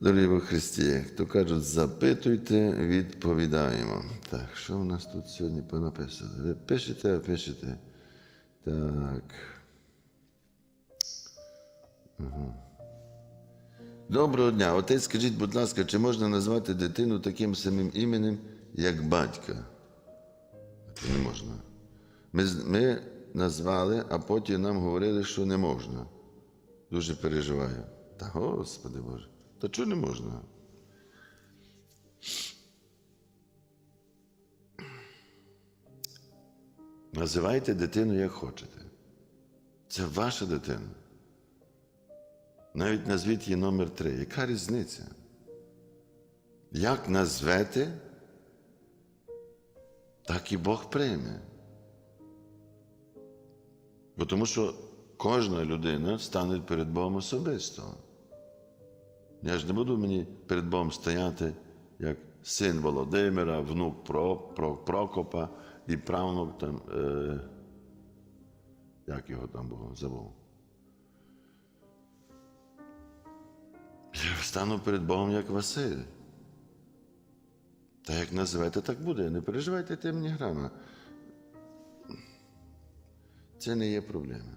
Дорогі во Христі, хто кажуть, запитуйте, відповідаємо. Так, що в нас тут сьогодні понаписано? Ви пишете, а пишете. Так. Ага. Доброго дня. Отець, скажіть, будь ласка, чи можна назвати дитину таким самим іменем, як батька? Це не можна. Ми, ми назвали, а потім нам говорили, що не можна. Дуже переживаю. Та Господи Боже, та чого не можна? Називайте дитину як хочете. Це ваша дитина. Навіть назвіть її номер три. Яка різниця? Як назвете, так і Бог прийме. Бо тому що кожна людина стане перед Богом особисто. Я ж не буду мені перед Богом стояти як син Володимира, внук Про, Про, Прокопа і правнук там, е, як його там було, забув. Я стану перед Богом як Василь. Та як називете, так буде. Не переживайте тим ні грама. Це не є проблема.